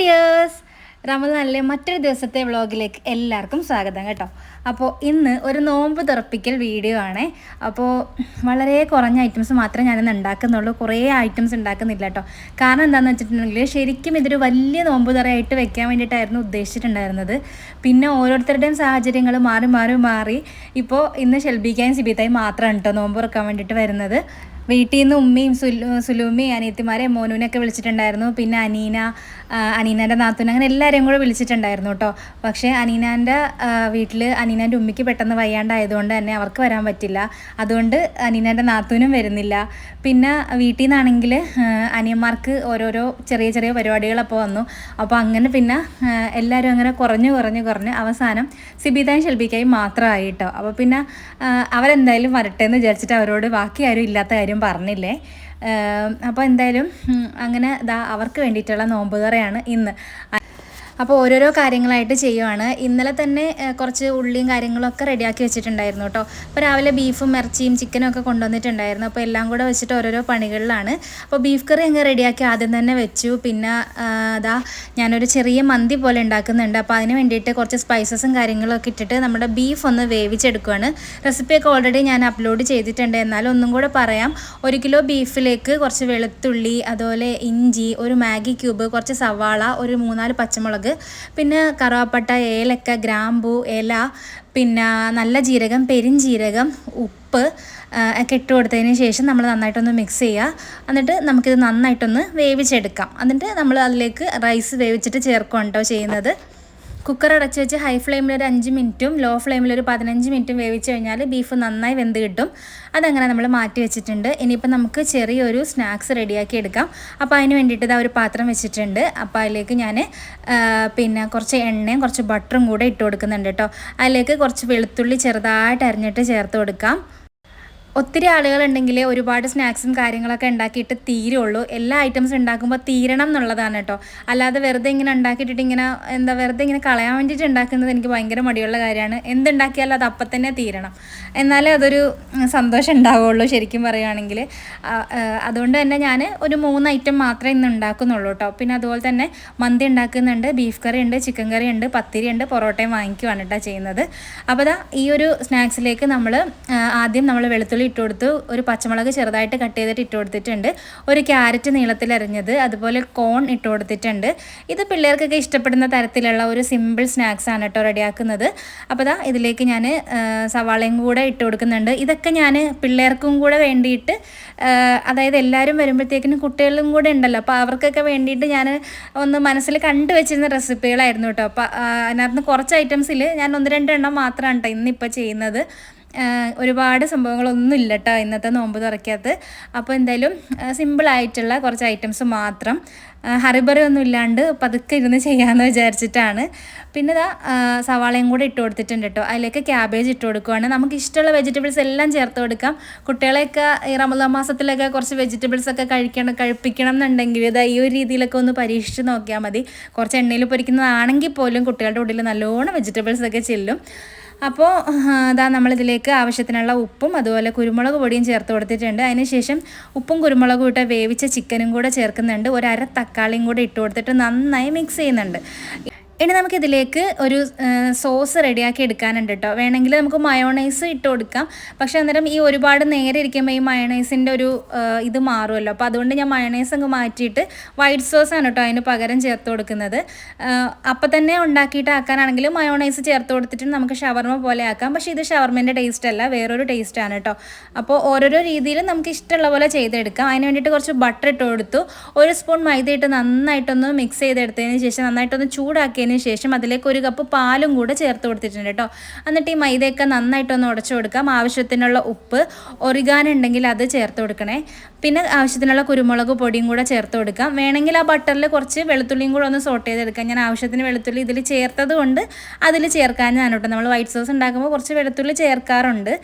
Hi dears റമദാനിലെ മറ്റൊരു ദിവസത്തെ വ്ളോഗിലേക്ക് എല്ലാവർക്കും സ്വാഗതം കേട്ടോ. അപ്പോൾ ഇന്ന് ഒരു നോമ്പ് തുറപ്പിക്കൽ വീഡിയോ ആണ്. അപ്പോൾ വളരെ കുറഞ്ഞ ഐറ്റംസ് മാത്രമേ ഞാനിന്ന് ഉണ്ടാക്കുന്നുള്ളൂ. കുറേ ഐറ്റംസ് ഉണ്ടാക്കുന്നില്ല കേട്ടോ. കാരണം എന്താണെന്ന് വെച്ചിട്ടുണ്ടെങ്കിൽ ശരിക്കും ഇതൊരു വലിയ നോമ്പ് തുറയായിട്ട് വെക്കാൻ വേണ്ടിയിട്ടായിരുന്നു ഉദ്ദേശിച്ചിട്ടുണ്ടായിരുന്നത്. പിന്നെ ഓരോരുത്തരുടെയും സാഹചര്യങ്ങൾ മാറി മാറി മാറി. ഇപ്പോൾ ഇന്ന് ഷെൽബിക്കായും സിബിത്തായും മാത്രമാണ് കേട്ടോ നോമ്പ് തുറക്കാൻ വേണ്ടിയിട്ട് വരുന്നത്. വീട്ടിൽ നിന്ന് ഉമ്മയും സുലു സുലുമ്മയും അനിയത്തിമാരെ മോനുവിനൊക്കെ വിളിച്ചിട്ടുണ്ടായിരുന്നു. പിന്നെ അനീന അനീനന്റെ നാത്തൂൻ അങ്ങനെ എല്ലാവരെയും കൂടെ വിളിച്ചിട്ടുണ്ടായിരുന്നു കേട്ടോ. പക്ഷേ അനീനാന്റെ വീട്ടിൽ അനീനാന്റെ ഉമ്മയ്ക്ക് പെട്ടെന്ന് വയ്യാണ്ടായതുകൊണ്ട് തന്നെ അവർക്ക് വരാൻ പറ്റില്ല. അതുകൊണ്ട് അനീനാന്റെ നാത്തൂനും വരുന്നില്ല. പിന്നെ വീട്ടിൽ നിന്നാണെങ്കിൽ അനിയന്മാർക്ക് ഓരോരോ ചെറിയ ചെറിയ പരിപാടികളപ്പോൾ വന്നു. അപ്പോൾ അങ്ങനെ പിന്നെ എല്ലാവരും അങ്ങനെ കുറഞ്ഞു കുറഞ്ഞു കുറഞ്ഞ് അവസാനം സിബിതായും ഷെൽബിക്കായും മാത്രമായി കേട്ടോ. അപ്പോൾ പിന്നെ അവരെന്തായാലും വരട്ടെ എന്ന് വിചാരിച്ചിട്ട് അവരോട് ബാക്കി ആരും ഇല്ലാത്ത കാര്യം പറഞ്ഞില്ലേ? അപ്പോൾ എന്തായാലും അങ്ങനെ ദാ അവർക്ക് വേണ്ടിയിട്ടുള്ള നോമ്പ് ഇന്ന്. അപ്പോൾ ഓരോരോ കാര്യങ്ങളായിട്ട് ചെയ്യുവാണ്. ഇന്നലെ തന്നെ കുറച്ച് ഉള്ളിയും കാര്യങ്ങളൊക്കെ റെഡിയാക്കി വെച്ചിട്ടുണ്ടായിരുന്നു കേട്ടോ. അപ്പോൾ രാവിലെ ബീഫും ഇറച്ചിയും ചിക്കനും ഒക്കെ കൊണ്ടുവന്നിട്ടുണ്ടായിരുന്നു. അപ്പോൾ എല്ലാം കൂടെ വെച്ചിട്ട് ഓരോരോ പണികളിലാണ്. അപ്പോൾ ബീഫ് കറി അങ്ങ് റെഡിയാക്കി ആദ്യം തന്നെ വെച്ചു. പിന്നെ അതാ ഞാനൊരു ചെറിയ മന്തി പോലെ ഉണ്ടാക്കുന്നുണ്ട്. അപ്പോൾ അതിന് വേണ്ടിയിട്ട് കുറച്ച് സ്പൈസസും കാര്യങ്ങളൊക്കെ ഇട്ടിട്ട് നമ്മുടെ ബീഫ് ഒന്ന് വേവിച്ചെടുക്കുകയാണ് റെസിപ്പിയൊക്കെ ഓൾറെഡി ഞാൻ അപ്ലോഡ് ചെയ്തിട്ടുണ്ട്. എന്നാലും ഒന്നും കൂടെ പറയാം. ഒരു കിലോ ബീഫിലേക്ക് കുറച്ച് വെളുത്തുള്ളി അതുപോലെ ഇഞ്ചി ഒരു മാഗി ക്യൂബ് കുറച്ച് സവാള ഒരു മൂന്നാൽ പച്ചമുളക് പിന്നെ കറുവാപ്പട്ട ഏലക്ക ഗ്രാമ്പൂ ഇല പിന്നെ നല്ല ജീരകം പെരിഞ്ജീരകം ഉപ്പ് ഒക്കെ ഇട്ട് കൊടുത്തതിന് ശേഷം നമ്മൾ നന്നായിട്ടൊന്ന് മിക്സ് ചെയ്യുക. എന്നിട്ട് നമുക്കിത് നന്നായിട്ടൊന്ന് വേവിച്ചെടുക്കാം. എന്നിട്ട് നമ്മൾ അതിലേക്ക് റൈസ് വേവിച്ചിട്ട് ചേർക്കുകയാണ് കേട്ടോ ചെയ്യുന്നത്. കുക്കർ അടച്ച് വെച്ച് ഹൈ ഫ്ലെയിമിൽ ഒരു അഞ്ച് മിനിറ്റും ലോ ഫ്ലെയിമിൽ ഒരു പതിനഞ്ച് മിനിറ്റും വേവിച്ച് കഴിഞ്ഞാൽ ബീഫ് നന്നായി വെന്ത് കിട്ടും. അതങ്ങനെ നമ്മൾ മാറ്റി വെച്ചിട്ടുണ്ട്. ഇനിയിപ്പോൾ നമുക്ക് ചെറിയൊരു സ്നാക്സ് റെഡിയാക്കി എടുക്കാം. അപ്പോൾ അതിന് വേണ്ടിയിട്ട് ഇതാ ഒരു പാത്രം വെച്ചിട്ടുണ്ട്. അപ്പോൾ അതിലേക്ക് ഞാൻ പിന്നെ കുറച്ച് എണ്ണയും കുറച്ച് ബട്ടറും കൂടെ ഇട്ട് കൊടുക്കുന്നുണ്ട് കേട്ടോ. അതിലേക്ക് കുറച്ച് വെളുത്തുള്ളി ചെറുതായിട്ട് അരിഞ്ഞിട്ട് ചേർത്ത് കൊടുക്കാം. ഒത്തിരി ആളുകളുണ്ടെങ്കിൽ ഒരുപാട് സ്നാക്സും കാര്യങ്ങളൊക്കെ ഉണ്ടാക്കിയിട്ട് തീരുള്ളൂ. എല്ലാ ഐറ്റംസ് ഉണ്ടാക്കുമ്പോൾ തീരണം എന്നുള്ളതാണ് കേട്ടോ. അല്ലാതെ വെറുതെ ഇങ്ങനെ ഉണ്ടാക്കിയിട്ടിട്ട് ഇങ്ങനെ എന്താ വെറുതെ ഇങ്ങനെ കളയാൻ വേണ്ടിയിട്ട് ഉണ്ടാക്കുന്നത് എനിക്ക് ഭയങ്കര മടിയുള്ള കാര്യമാണ്. എന്തുണ്ടാക്കിയാലും അത് അപ്പം തന്നെ തീരണം. എന്നാലേ അതൊരു സന്തോഷം ഉണ്ടാവുള്ളൂ ശരിക്കും പറയുകയാണെങ്കിൽ അതുകൊണ്ട് തന്നെ ഞാൻ ഒരു മൂന്ന് ഐറ്റം മാത്രമേ ഇന്ന് ഉണ്ടാക്കുന്നുള്ളൂ കേട്ടോ. പിന്നെ അതുപോലെ തന്നെ മന്തി ഉണ്ടാക്കുന്നുണ്ട് ബീഫ് കറി ഉണ്ട് ചിക്കൻ കറി ഉണ്ട് പത്തിരി ഉണ്ട് പൊറോട്ടയും വാങ്ങിക്കുവാണ് കേട്ടോ ചെയ്യുന്നത്. അപ്പോൾ ഈ ഒരു സ്നാക്സിലേക്ക് നമ്മൾ ആദ്യം നമ്മൾ വെളുത്തുള്ളി ഇട്ട് കൊടുത്തു ഒരു പച്ചമുളക് ചെറുതായിട്ട് കട്ട് ചെയ്തിട്ട് ഇട്ട് കൊടുത്തിട്ടുണ്ട്. ഒരു ക്യാരറ്റ് നീളത്തിൽ അരിഞ്ഞത് അതുപോലെ കോൺ ഇട്ട് കൊടുത്തിട്ടുണ്ട്. ഇത് പിള്ളേർക്കൊക്കെ ഇഷ്ടപ്പെടുന്ന തരത്തിലുള്ള ഒരു സിമ്പിൾ സ്നാക്സ് ആണ് കേട്ടോ റെഡിയാക്കുന്നത്. അപ്പോൾ ദാ ഇതിലേക്ക് ഞാൻ സവാളയും കൂടെ ഇട്ട് കൊടുക്കുന്നുണ്ട്. ഇതൊക്കെ ഞാൻ പിള്ളേർക്കും കൂടെ വേണ്ടിയിട്ട് അതായത് എല്ലാവരും വരുമ്പോഴത്തേക്കിനും കുട്ടികളും കൂടെ ഉണ്ടല്ലോ. അപ്പോൾ അവർക്കൊക്കെ വേണ്ടിയിട്ട് ഞാൻ ഒന്ന് മനസ്സിൽ കണ്ടു വെച്ചിരുന്ന റെസിപ്പികളായിരുന്നു കേട്ടോ. അപ്പോൾ അതിനകത്ത് കുറച്ച് ഐറ്റംസിൽ ഞാൻ ഒന്ന് രണ്ട് എണ്ണം മാത്രമാണ് കേട്ടോ ഇന്നിപ്പോൾ ചെയ്യുന്നത്. ഒരുപാട് സംഭവങ്ങളൊന്നും ഇല്ല കേട്ടോ ഇന്നത്തെ നോമ്പ് തുറക്കകത്ത് അപ്പോൾ എന്തായാലും സിമ്പിളായിട്ടുള്ള കുറച്ച് ഐറ്റംസ് മാത്രം ഹറിബറി ഒന്നും ഇല്ലാണ്ട് പതുക്കെ ഇരുന്ന് ചെയ്യാമെന്ന് വിചാരിച്ചിട്ടാണ്. പിന്നെ ഇതാ സവാളയും കൂടെ ഇട്ട് കൊടുത്തിട്ടുണ്ട് കേട്ടോ അതിലേക്ക് ക്യാബേജ് ഇട്ട് കൊടുക്കുവാണ്. നമുക്ക് ഇഷ്ടമുള്ള വെജിറ്റബിൾസ് എല്ലാം ചേർത്ത് കൊടുക്കാം. കുട്ടികളെയൊക്കെ ഈ റമദാ മാസത്തിലൊക്കെ കുറച്ച് വെജിറ്റബിൾസ് ഒക്കെ കഴിക്കണം കഴിപ്പിക്കണം എന്നുണ്ടെങ്കിൽ ഇതാ ഈ ഒരു രീതിയിലൊക്കെ ഒന്ന് പരീക്ഷിച്ച് നോക്കിയാൽ മതി. കുറച്ച് എണ്ണയിൽ പൊരിക്കുന്നതാണെങ്കിൽ പോലും കുട്ടികളുടെ ഉള്ളിൽ നല്ലോണം വെജിറ്റബിൾസ് ഒക്കെ ചെല്ലും. അപ്പോൾ ഇതാ നമ്മളിതിലേക്ക് ആവശ്യത്തിനുള്ള ഉപ്പും അതുപോലെ കുരുമുളക് പൊടിയും ചേർത്ത് കൊടുത്തിട്ടുണ്ട്. അതിനുശേഷം ഉപ്പും കുരുമുളകും ഇട്ട വേവിച്ച ചിക്കനും കൂടെ ചേർക്കുന്നുണ്ട്. ഒരു അര തക്കാളിയും കൂടെ ഇട്ട് കൊടുത്തിട്ട് നന്നായി മിക്സ് ചെയ്യുന്നുണ്ട്. ഇനി നമുക്കിതിലേക്ക് ഒരു സോസ് റെഡിയാക്കി എടുക്കാനുണ്ട് കേട്ടോ വേണമെങ്കിൽ നമുക്ക് മയോണൈസ് ഇട്ട് കൊടുക്കാം. പക്ഷെ അന്നേരം ഈ ഒരുപാട് നേരെ ഇരിക്കുമ്പോൾ ഈ മയോണൈസിന്റെ ഒരു ഇത് മാറുമല്ലോ. അപ്പോൾ അതുകൊണ്ട് ഞാൻ മയോണൈസ് അങ്ങ് മാറ്റിയിട്ട് വൈറ്റ് സോസ് ആണ് കേട്ടോ അതിന് പകരം ചേർത്ത് കൊടുക്കുന്നത്. അപ്പം തന്നെ ഉണ്ടാക്കിയിട്ട് ആക്കാനാണെങ്കിൽ മയോണൈസ് ചേർത്ത് കൊടുത്തിട്ട് നമുക്ക് ഷവർമ പോലെ ആക്കാം. പക്ഷേ ഇത് ഷവർമേന്റെ ടേസ്റ്റ് അല്ല വേറൊരു ടേസ്റ്റ് ആണ് കേട്ടോ അപ്പോൾ ഓരോരോ രീതിയിലും നമുക്ക് ഇഷ്ടമുള്ള പോലെ ചെയ്തെടുക്കാം. അതിന് വേണ്ടിയിട്ട് കുറച്ച് ബട്ടർ ഇട്ട് കൊടുത്തു. ഒരു സ്പൂൺ മൈദ ഇട്ട് നന്നായിട്ടൊന്ന് മിക്സ് ചെയ്തെടുത്തതിന് ശേഷം നന്നായിട്ടൊന്ന് ചൂടാക്കിയതിന് ശേഷം അതിലേക്ക് ഒരു കപ്പ് പാലും കൂടെ ചേർത്ത് കൊടുത്തിട്ടുണ്ട് കേട്ടോ. എന്നിട്ട് ഈ മൈദയൊക്കെ നന്നായിട്ടൊന്ന് ഉടച്ചു കൊടുക്കാം. ആവശ്യത്തിനുള്ള ഉപ്പ് ഒറിഗാനുണ്ടെങ്കിൽ അത് ചേർത്ത് കൊടുക്കണേ. പിന്നെ ആവശ്യത്തിനുള്ള കുരുമുളക് പൊടിയും കൂടെ ചേർത്ത് കൊടുക്കാം. വേണമെങ്കിൽ ആ ബട്ടറിൽ കുറച്ച് വെളുത്തുള്ളിയും കൂടെ ഒന്ന് സോട്ട് ചെയ്തെടുക്കാം. ഞാൻ ആവശ്യത്തിന് വെളുത്തുള്ളി ഇതിൽ ചേർത്തത് കൊണ്ട് അതിൽ ചേർക്കാൻ കേട്ടോ. നമ്മൾ വൈറ്റ് സോസ് ഉണ്ടാക്കുമ്പോൾ കുറച്ച് വെളുത്തുള്ളി ചേർക്കാറുണ്ട്.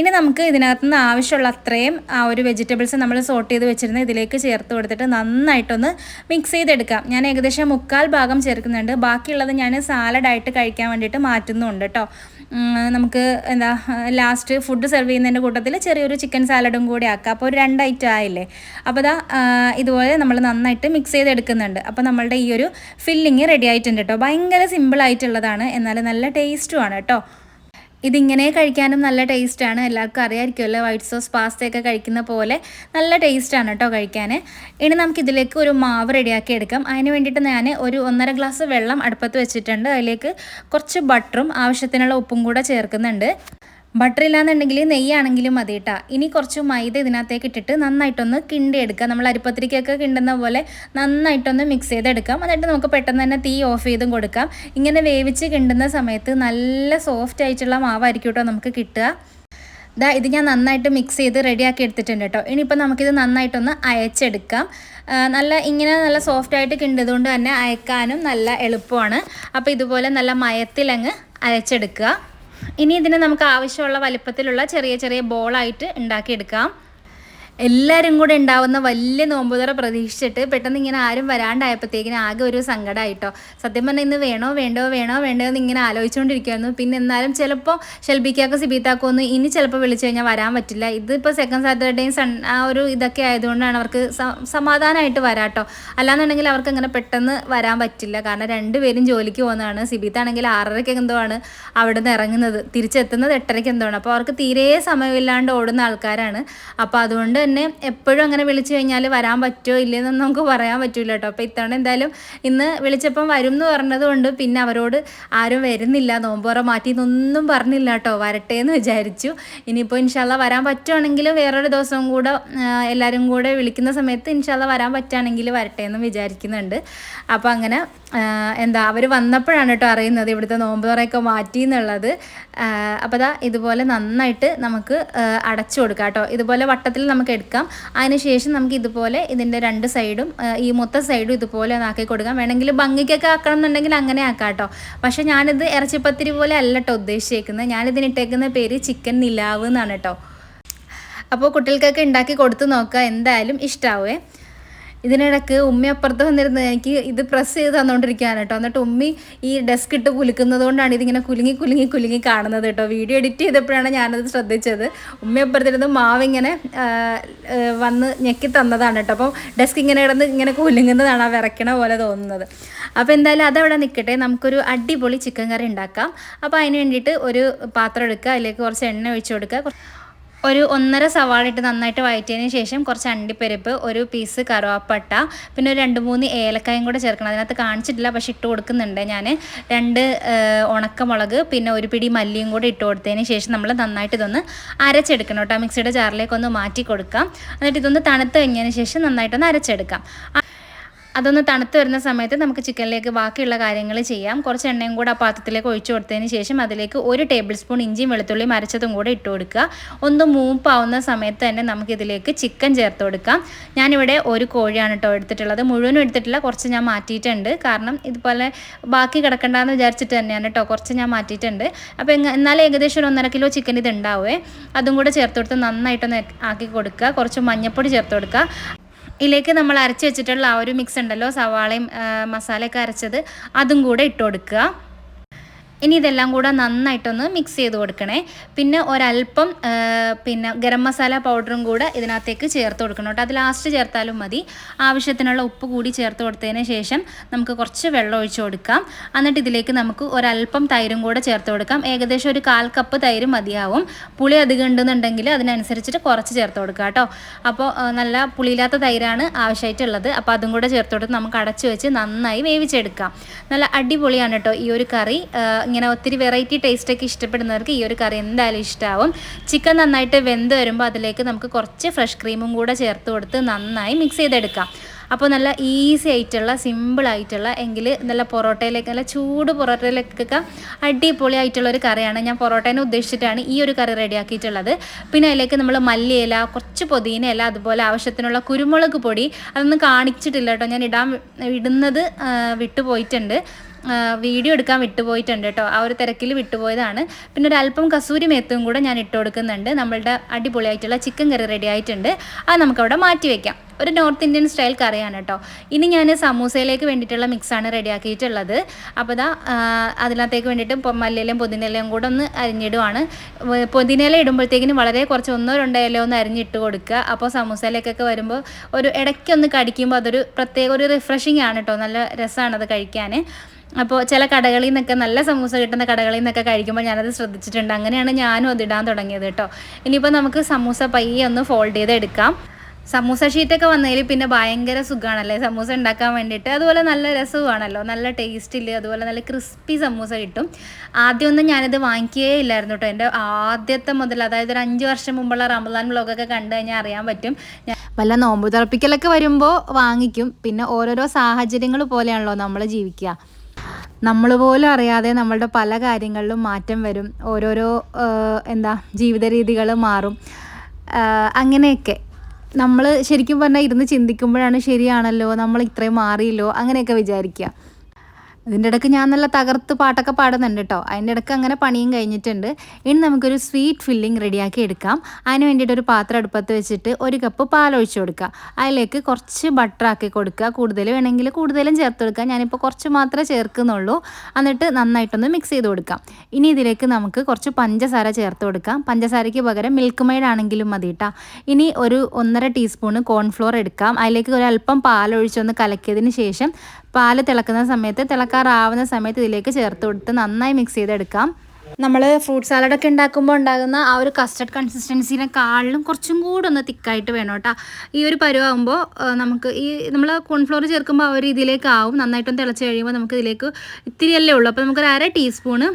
ഇനി നമുക്ക് ഇതിനകത്ത് നിന്ന് ആവശ്യമുള്ള അത്രയും ആ ഒരു വെജിറ്റബിൾസ് നമ്മൾ സോർട്ട് ചെയ്ത് വെച്ചിരുന്ന ഇതിലേക്ക് ചേർത്ത് കൊടുത്തിട്ട് നന്നായിട്ടൊന്ന് മിക്സ് ചെയ്തെടുക്കാം. ഞാൻ ഏകദേശം മുക്കാൽ ഭാഗം ചേർക്കുന്നുണ്ട്. ബാക്കിയുള്ളത് ഞാൻ സാലഡായിട്ട് കഴിക്കാൻ വേണ്ടിയിട്ട് മാറ്റുന്നുണ്ട് കേട്ടോ നമുക്ക് എന്താ ലാസ്റ്റ് ഫുഡ് സെർവ് ചെയ്യുന്നതിന്റെ കൂട്ടത്തിൽ ചെറിയൊരു ചിക്കൻ സാലഡും കൂടി ആക്കാം. അപ്പോൾ ഒരു രണ്ട് ഐറ്റം ആയില്ലേ? അപ്പോൾ അതാ ഇതുപോലെ നമ്മൾ നന്നായിട്ട് മിക്സ് ചെയ്തെടുക്കുന്നുണ്ട്. അപ്പോൾ നമ്മളുടെ ഈ ഒരു ഫില്ലിങ് റെഡി ആയിട്ടുണ്ട് കേട്ടോ ഭയങ്കര സിമ്പിൾ ആയിട്ടുള്ളതാണ്. എന്നാൽ നല്ല ടേസ്റ്റുമാണ് കേട്ടോ ഇതിങ്ങനെ കഴിക്കാനും നല്ല ടേസ്റ്റാണ്. എല്ലാവർക്കും അറിയാമായിരിക്കുമല്ലോ വൈറ്റ് സോസ് പാസ്തയൊക്കെ കഴിക്കുന്ന പോലെ നല്ല ടേസ്റ്റാണ് കേട്ടോ കഴിക്കാൻ ഇനി നമുക്ക് ഇതിലേക്ക് ഒരു മാവ് റെഡിയാക്കി എടുക്കാം. അതിന് വേണ്ടിയിട്ട് ഞാൻ ഒരു ഒന്നര ഗ്ലാസ് വെള്ളം അടുപ്പത്ത് വെച്ചിട്ടുണ്ട്. അതിലേക്ക് കുറച്ച് ബട്ടറും ആവശ്യത്തിനുള്ള ഉപ്പും കൂടെ ചേർക്കുന്നുണ്ട്. ബട്ടർ ഇല്ലാന്നുണ്ടെങ്കിൽ നെയ്യാണെങ്കിലും മതി കേട്ടോ ഇനി കുറച്ച് മൈദ ഇതിനകത്തേക്ക് ഇട്ടിട്ട് നന്നായിട്ടൊന്ന് കിണ്ടി എടുക്കാം നമ്മൾ അരിപ്പത്തിരിക്കൊക്കെ കിണ്ടുന്ന പോലെ നന്നായിട്ടൊന്ന് മിക്സ് ചെയ്തെടുക്കാം. എന്നിട്ട് നമുക്ക് പെട്ടെന്ന് തന്നെ തീ ഓഫ് ചെയ്തും കൊടുക്കാം. ഇങ്ങനെ വേവിച്ച് കിണ്ടുന്ന സമയത്ത് നല്ല സോഫ്റ്റ് ആയിട്ടുള്ള മാവായിരിക്കും കേട്ടോ നമുക്ക് കിട്ടുക. ദാ ഇത് ഞാൻ നന്നായിട്ട് മിക്സ് ചെയ്ത് റെഡിയാക്കി എടുത്തിട്ടുണ്ട് കേട്ടോ ഇനിയിപ്പോൾ നമുക്കിത് നന്നായിട്ടൊന്ന് അയച്ചെടുക്കാം. നല്ല ഇങ്ങനെ നല്ല സോഫ്റ്റ് ആയിട്ട് കിണ്ടതുകൊണ്ട് തന്നെ അയക്കാനും നല്ല എളുപ്പമാണ്. അപ്പോൾ ഇതുപോലെ നല്ല മയത്തിലങ്ങ് അയച്ചെടുക്കുക. ഇനി ഇതിന് നമുക്ക് ആവശ്യമുള്ള വലിപ്പത്തിലുള്ള ചെറിയ ചെറിയ ബോളായിട്ട് ഉണ്ടാക്കിയെടുക്കാം. എല്ലാവരും കൂടെ ഉണ്ടാവുന്ന വലിയ നോമ്പുതറ പ്രതീക്ഷിച്ചിട്ട് പെട്ടെന്ന് ഇങ്ങനെ ആരും വരാണ്ടായപ്പോഴത്തേക്കിന് ആകെ ഒരു സങ്കടമായിട്ടോ സത്യം പറഞ്ഞാൽ ഇന്ന് വേണോ വേണ്ടോ വേണോ വേണ്ടോ എന്ന് ഇങ്ങനെ ആലോചിച്ചുകൊണ്ടിരിക്കുമായിരുന്നു പിന്നെ എന്നാലും ചിലപ്പോൾ ഷെൽബിക്കാക്കോ സിബിത്താക്കോ ഒന്നും ഇനി ചിലപ്പോൾ വിളിച്ചു കഴിഞ്ഞാൽ വരാൻ പറ്റില്ല. ഇതിപ്പോൾ സെക്കൻഡ് സാറ്റർഡേയും സൺ ആ ഒരു ഇതൊക്കെ ആയതുകൊണ്ടാണ് അവർക്ക് സമാധാനമായിട്ട് വരാട്ടോ. അല്ലാന്നുണ്ടെങ്കിൽ അവർക്ക് അങ്ങനെ പെട്ടെന്ന് വരാൻ പറ്റില്ല. കാരണം രണ്ടുപേരും ജോലിക്ക് പോകുന്നതാണ്. സിബിത്താണെങ്കിൽ ആറരയ്ക്ക് എന്തോ ആണ് അവിടെ നിന്ന് ഇറങ്ങുന്നത്. തിരിച്ചെത്തുന്നത് എട്ടരയ്ക്ക് എന്തോ ആണ് അപ്പോൾ അവർക്ക് തീരെ സമയമില്ലാണ്ട് ഓടുന്ന ആൾക്കാരാണ്. അപ്പോൾ അതുകൊണ്ട് തന്നെ എപ്പോഴും അങ്ങനെ വിളിച്ചു കഴിഞ്ഞാൽ വരാൻ പറ്റുമോ ഇല്ലയെന്നൊന്നും നമുക്ക് പറയാൻ പറ്റില്ല കേട്ടോ. അപ്പോൾ ഇത്തവണ എന്തായാലും ഇന്ന് വിളിച്ചപ്പം വരും എന്ന് പറഞ്ഞത് കൊണ്ട് പിന്നെ അവരോട് ആരും വരുന്നില്ല നോമ്പോറ മാറ്റി എന്നൊന്നും പറഞ്ഞില്ല കേട്ടോ. വരട്ടെ എന്ന് വിചാരിച്ചു. ഇനിയിപ്പോൾ ഇൻഷാല്ല വരാൻ പറ്റുവാണെങ്കിൽ വേറൊരു ദിവസം കൂടെ എല്ലാവരും കൂടെ വിളിക്കുന്ന സമയത്ത് ഇൻഷാല്ല വരാൻ പറ്റുകയാണെങ്കിൽ വരട്ടെ എന്ന് വിചാരിക്കുന്നുണ്ട്. അപ്പോൾ അങ്ങനെ എന്താ അവർ വന്നപ്പോഴാണ് കേട്ടോ അറിയുന്നത് ഇവിടുത്തെ നോമ്പുറയൊക്കെ മാറ്റി എന്നുള്ളത്. അപ്പോൾ അതാ ഇതുപോലെ നന്നായിട്ട് നമുക്ക് അടച്ചു കൊടുക്കാം കേട്ടോ. ഇതുപോലെ വട്ടത്തിൽ നമുക്ക് എടുക്കാം. അതിനുശേഷം നമുക്ക് ഇതുപോലെ ഇതിന്റെ രണ്ട് സൈഡും ഈ മൊത്ത സൈഡും ഇതുപോലെ ഒന്നാക്കി കൊടുക്കാം. വേണമെങ്കിൽ ഭംഗിക്കൊക്കെ ആക്കണം എന്നുണ്ടെങ്കിൽ അങ്ങനെ ആക്കാം കേട്ടോ. പക്ഷേ ഞാനിത് ഇറച്ചിപ്പത്തിരി പോലെ അല്ല കേട്ടോ ഉദ്ദേശിച്ചേക്കുന്നത്. ഞാനിതിനിട്ടേക്കുന്ന പേര് ചിക്കൻ നിലാവ് എന്നാണ് കേട്ടോ. അപ്പോൾ കുട്ടികൾക്കൊക്കെ ഉണ്ടാക്കി കൊടുത്ത് നോക്കുക. എന്തായാലും ഇഷ്ടമാവേ ഇതിനിടക്ക് ഉമ്മി അപ്പുറത്ത് വന്നിരുന്നത് എനിക്ക് ഇത് പ്രസ് ചെയ്ത് തന്നുകൊണ്ടിരിക്കുകയാണ് കേട്ടോ. എന്നിട്ട് ഉമ്മി ഈ ഡെസ്ക് ഇട്ട് കുലുക്കുന്നത് കൊണ്ടാണ് ഇതിങ്ങനെ കുലുങ്ങി കുലുങ്ങി കുലുങ്ങി കാണുന്നത് കേട്ടോ. വീഡിയോ എഡിറ്റ് ചെയ്തപ്പോഴാണ് ഞാനത് ശ്രദ്ധിച്ചത്. ഉമ്മി അപ്പുറത്തിരുന്ന് മാവ് ഇങ്ങനെ വന്ന് ഞെക്കി തന്നതാണ് കേട്ടോ. അപ്പം ഡെസ്ക് ഇങ്ങനെ കിടന്ന് ഇങ്ങനെ കുലുങ്ങുന്നതാണ് ആ വിറയ്ക്കണ പോലെ തോന്നുന്നത്. അപ്പോൾ എന്തായാലും അതവിടെ നിൽക്കട്ടെ. നമുക്കൊരു അടിപൊളി ചിക്കൻ കറി ഉണ്ടാക്കാം. അപ്പോൾ അതിന് വേണ്ടിയിട്ട് ഒരു പാത്രം എടുക്കുക അതിലേക്ക് കുറച്ച് എണ്ണ ഒഴിച്ചു കൊടുക്കുക. ഒരു ഒന്നര സവാള ഇട്ട് നന്നായിട്ട് വഴറ്റിയതിന് ശേഷം കുറച്ച് അണ്ടിപ്പരിപ്പ് ഒരു പീസ് കറുവാപ്പട്ട പിന്നെ ഒരു രണ്ട് മൂന്ന് ഏലക്കായും കൂടെ ചേർക്കണം. അതിനകത്ത് കാണിച്ചിട്ടില്ല പക്ഷെ ഇട്ട് കൊടുക്കുന്നുണ്ട് ഞാൻ രണ്ട് ഉണക്കമുളക് പിന്നെ ഒരു പിടി മല്ലിയും കൂടെ ഇട്ട് കൊടുത്തതിന് ശേഷം നമ്മൾ നന്നായിട്ട് ഇതൊന്ന് അരച്ചെടുക്കണം കേട്ടോ. മിക്സിയുടെ ജാറിലേക്ക് ഒന്ന് മാറ്റി കൊടുക്കാം. എന്നിട്ട് ഇതൊന്ന് തണുത്ത് കഴിഞ്ഞതിന് ശേഷം നന്നായിട്ടൊന്ന് അരച്ചെടുക്കാം. അതൊന്ന് തണുത്ത് വരുന്ന സമയത്ത് നമുക്ക് ചിക്കനിലേക്ക് ബാക്കിയുള്ള കാര്യങ്ങൾ ചെയ്യാം. കുറച്ച് എണ്ണയും കൂടെ ആ പാത്രത്തിലേക്ക് ഒഴിച്ചു കൊടുത്തതിന് ശേഷം അതിലേക്ക് ഒരു ടേബിൾ സ്പൂൺ ഇഞ്ചിയും വെളുത്തുള്ളിയും അരച്ചതും കൂടെ ഇട്ട് കൊടുക്കുക. ഒന്ന് മൂപ്പാവുന്ന സമയത്ത് തന്നെ നമുക്കിതിലേക്ക് ചിക്കൻ ചേർത്ത് കൊടുക്കാം. ഞാനിവിടെ ഒരു കോഴിയാണ് കേട്ടോ എടുത്തിട്ടുള്ളത്. മുഴുവനും എടുത്തിട്ടില്ല. കുറച്ച് ഞാൻ മാറ്റിയിട്ടുണ്ട്. കാരണം ഇതുപോലെ ബാക്കി കിടക്കണ്ടെന്ന് വിചാരിച്ചിട്ട് തന്നെയാണ് കേട്ടോ. കുറച്ച് ഞാൻ മാറ്റിയിട്ടുണ്ട്. അപ്പോൾ എന്നാലും ഏകദേശം ഒരു ഒന്നര കിലോ ചിക്കൻ ഇത് ഉണ്ടാവുമേ അതും കൂടെ ചേർത്ത് കൊടുത്ത് നന്നായിട്ടൊന്ന് ആക്കി കൊടുക്കുക. കുറച്ച് മഞ്ഞൾപ്പൊടി ചേർത്ത് കൊടുക്കുക. ഇതിലേക്ക് നമ്മൾ അരച്ച് വെച്ചിട്ടുള്ള ആ ഒരു മിക്സ് ഉണ്ടല്ലോ സവാളയും മസാലയൊക്കെ അരച്ചത് അതും കൂടെ ഇട്ട് കൊടുക്കുക. ഇനി ഇതെല്ലാം കൂടെ നന്നായിട്ടൊന്ന് മിക്സ് ചെയ്ത് കൊടുക്കണേ. പിന്നെ ഒരല്പം പിന്നെ ഗരം മസാല പൗഡറും കൂടെ ഇതിനകത്തേക്ക് ചേർത്ത് കൊടുക്കണം കേട്ടോ. അത് ലാസ്റ്റ് ചേർത്താലും മതി. ആവശ്യത്തിനുള്ള ഉപ്പ് കൂടി ചേർത്ത് കൊടുത്തതിന് ശേഷം നമുക്ക് കുറച്ച് വെള്ളം ഒഴിച്ചു കൊടുക്കാം. എന്നിട്ട് ഇതിലേക്ക് നമുക്ക് ഒരല്പം തൈരും കൂടെ ചേർത്ത് കൊടുക്കാം. ഏകദേശം ഒരു കാൽ കപ്പ് തൈര് മതിയാവും. പുളി അധികം ഉണ്ടെന്നുണ്ടെങ്കിൽ അതിനനുസരിച്ചിട്ട് കുറച്ച് ചേർത്ത് കൊടുക്കുക കേട്ടോ. അപ്പോൾ നല്ല പുളിയില്ലാത്ത തൈരാണ് ആവശ്യമായിട്ടുള്ളത്. അപ്പോൾ അതും കൂടെ ചേർത്ത് കൊടുത്ത് നമുക്ക് അടച്ചു വെച്ച് നന്നായി വേവിച്ചെടുക്കാം. നല്ല അടിപൊളിയാണ് കേട്ടോ ഈ ഒരു കറി. ഇങ്ങനെ ഒത്തിരി വെറൈറ്റി ടേസ്റ്റൊക്കെ ഇഷ്ടപ്പെടുന്നവർക്ക് ഈ ഒരു കറി എന്തായാലും ഇഷ്ടമാവും ചിക്കൻ നന്നായിട്ട് വെന്ത് വരുമ്പോൾ അതിലേക്ക് നമുക്ക് കുറച്ച് ഫ്രഷ് ക്രീമും കൂടെ ചേർത്ത് കൊടുത്ത് നന്നായി മിക്സ് ചെയ്തെടുക്കാം. അപ്പോൾ നല്ല ഈസി ആയിട്ടുള്ള സിമ്പിൾ ആയിട്ടുള്ള എങ്കിൽ നല്ല പൊറോട്ടയിലേക്ക് നല്ല ചൂട് പൊറോട്ടയിലേക്കൊക്കെ അടിപൊളി ആയിട്ടുള്ള ഒരു കറിയാണ് ഞാൻ പൊറോട്ടേനെ ഉദ്ദേശിച്ചിട്ടാണ് ഈ ഒരു കറി റെഡിയാക്കിയിട്ടുള്ളത്. പിന്നെ അതിലേക്ക് നമ്മൾ മല്ലിയില കുറച്ച് പുതിനയില അതുപോലെ ആവശ്യത്തിനുള്ള കുരുമുളക് പൊടി അതൊന്നും കാണിച്ചിട്ടില്ല കേട്ടോ. ഞാൻ ഇടാൻ ഇടുന്നത് വിട്ടുപോയിട്ടുണ്ട്. വീഡിയോ എടുക്കാൻ വിട്ടുപോയിട്ടുണ്ട് കേട്ടോ ആ ഒരു തിരക്കിൽ വിട്ടുപോയതാണ്. പിന്നെ ഒരു അല്പം കസൂരി മേത്തും കൂടെ ഞാൻ ഇട്ട് കൊടുക്കുന്നുണ്ട്. നമ്മളുടെ അടിപൊളിയായിട്ടുള്ള ചിക്കൻ കറി റെഡി ആയിട്ടുണ്ട്. അത് നമുക്കവിടെ മാറ്റി വെക്കാം. ഒരു നോർത്ത് ഇന്ത്യൻ സ്റ്റൈൽ കറിയാണ് കേട്ടോ ഇനി ഞാൻ സമൂസയിലേക്ക് വേണ്ടിയിട്ടുള്ള മിക്സാണ് റെഡിയാക്കിയിട്ടുള്ളത് അപ്പോൾ ഇതാ അതിനകത്തേക്ക് വേണ്ടിയിട്ട് മല്ലയിലും പുതിനയിലയും കൂടെ ഒന്ന് അരിഞ്ഞിടുവാണ്. പുതിനയില ഇടുമ്പോഴത്തേക്കിന് വളരെ കുറച്ച് ഒന്നോ രണ്ടോ ഇല ഒന്ന് അരിഞ്ഞിട്ട് കൊടുക്കുക. അപ്പോൾ സമൂസയിലേക്കൊക്കെ വരുമ്പോൾ ഒരു ഇടയ്ക്കൊന്ന് കടിക്കുമ്പോൾ അതൊരു പ്രത്യേക ഒരു റിഫ്രഷിങ് ആണ് കേട്ടോ നല്ല രസമാണ് അത് കഴിക്കാൻ. അപ്പോൾ ചില കടകളിൽ നിന്നൊക്കെ നല്ല സമൂസ കിട്ടുന്ന കടകളിൽ നിന്നൊക്കെ കഴിക്കുമ്പോൾ ഞാനത് ശ്രദ്ധിച്ചിട്ടുണ്ട്. അങ്ങനെയാണ് ഞാനും അത് ഇടാൻ തുടങ്ങിയത് കേട്ടോ. ഇനിയിപ്പോൾ നമുക്ക് സമൂസ പയ്യെ ഒന്ന് ഫോൾഡ് ചെയ്ത് എടുക്കാം. സമൂസ ഷീറ്റൊക്കെ വന്നതിൽ പിന്നെ ഭയങ്കര സുഖമാണല്ലേ സമൂസ ഉണ്ടാക്കാൻ വേണ്ടിയിട്ട്. അതുപോലെ നല്ല രസവുമാണല്ലോ. നല്ല ടേസ്റ്റിൽ അതുപോലെ നല്ല ക്രിസ്പി സമൂസ കിട്ടും. ആദ്യമൊന്നും ഞാനിത് വാങ്ങിക്കേ ഇല്ലായിരുന്നു കേട്ടോ. എന്റെ ആദ്യത്തെ മുതൽ അതായത് ഒരു അഞ്ച് വർഷം മുമ്പുള്ള റമദാൻ വ്ളോഗൊക്കെ കണ്ടു കഴിഞ്ഞാൽ അറിയാൻ പറ്റും. വല്ല നോമ്പ് തിളപ്പിക്കലൊക്കെ വരുമ്പോൾ വാങ്ങിക്കും. പിന്നെ ഓരോരോ സാഹചര്യങ്ങൾ പോലെയാണല്ലോ നമ്മൾ ജീവിക്കുക. നമ്മൾ പോലും അറിയാതെ നമ്മളുടെ പല കാര്യങ്ങളിലും മാറ്റം വരും. ഓരോരോ എന്താ ജീവിത രീതികൾ മാറും അങ്ങനെയൊക്കെ. നമ്മൾ ശരിക്കും പറഞ്ഞാൽ ഇരുന്ന് ചിന്തിക്കുമ്പോഴാണ് ശരിയാണല്ലോ നമ്മൾ ഇത്രയും മാറിയല്ലോ അങ്ങനെയൊക്കെ വിചാരിക്കുക ഇതിന്റെ ഇടയ്ക്ക് ഞാൻ നല്ല തകർത്ത് പാട്ടൊക്കെ പാടുന്നുണ്ട് കേട്ടോ അതിന്റെ ഇടയ്ക്ക് അങ്ങനെ പണിയും കഴിഞ്ഞിട്ടുണ്ട്. ഇനി നമുക്കൊരു സ്വീറ്റ് ഫില്ലിംഗ് റെഡിയാക്കി എടുക്കാം. അതിന് വേണ്ടിയിട്ട് ഒരു പാത്രം അടുപ്പത്ത് വെച്ചിട്ട് ഒരു കപ്പ് പാൽ ഒഴിച്ചു കൊടുക്കുക. അതിലേക്ക് കുറച്ച് ബട്ടറാക്കി കൊടുക്കുക. കൂടുതൽ വേണമെങ്കിൽ കൂടുതലും ചേർത്ത് കൊടുക്കുക. ഞാനിപ്പോൾ കുറച്ച് മാത്രമേ ചേർക്കുന്നുള്ളൂ. എന്നിട്ട് നന്നായിട്ടൊന്ന് മിക്സ് ചെയ്ത് കൊടുക്കാം. ഇനി ഇതിലേക്ക് നമുക്ക് കുറച്ച് പഞ്ചസാര ചേർത്ത് കൊടുക്കാം. പഞ്ചസാരയ്ക്ക് പകരം മിൽക്ക് മെയ്ഡ് ആണെങ്കിലും മതി കേട്ടോ ഇനി ഒരു ഒന്നര ടീസ്പൂണ് കോൺഫ്ലോർ എടുക്കാം. അതിലേക്ക് ഒരു അല്പം പാലൊഴിച്ചൊന്ന് കലക്കിയതിന് ശേഷം പാൽ തിളക്കുന്ന സമയത്ത് തിളക്കാറാവുന്ന സമയത്ത് ഇതിലേക്ക് ചേർത്ത് കൊടുത്ത് നന്നായി മിക്സ് ചെയ്തെടുക്കാം. നമ്മൾ ഫ്രൂട്ട് സാലഡൊക്കെ ഉണ്ടാക്കുമ്പോൾ ഉണ്ടാകുന്ന ആ ഒരു കസ്റ്റർഡ് കൺസിസ്റ്റൻസിനെക്കാളിലും കുറച്ചും കൂടെ ഒന്ന് തിക്കായിട്ട് വേണം കേട്ടോ. ഈ ഒരു പരുവാകുമ്പോൾ നമുക്ക് ഈ നമ്മൾ കോൺഫ്ലോർ ചേർക്കുമ്പോൾ ആ ഒരു ഇതിലേക്ക് ആവും. നന്നായിട്ടൊന്ന് തിളച്ച് കഴിയുമ്പോൾ നമുക്ക് ഇതിലേക്ക് ഇത്തിരിയല്ലേ ഉള്ളൂ. അപ്പോൾ നമുക്കൊരു അര ടീസ്പൂണ്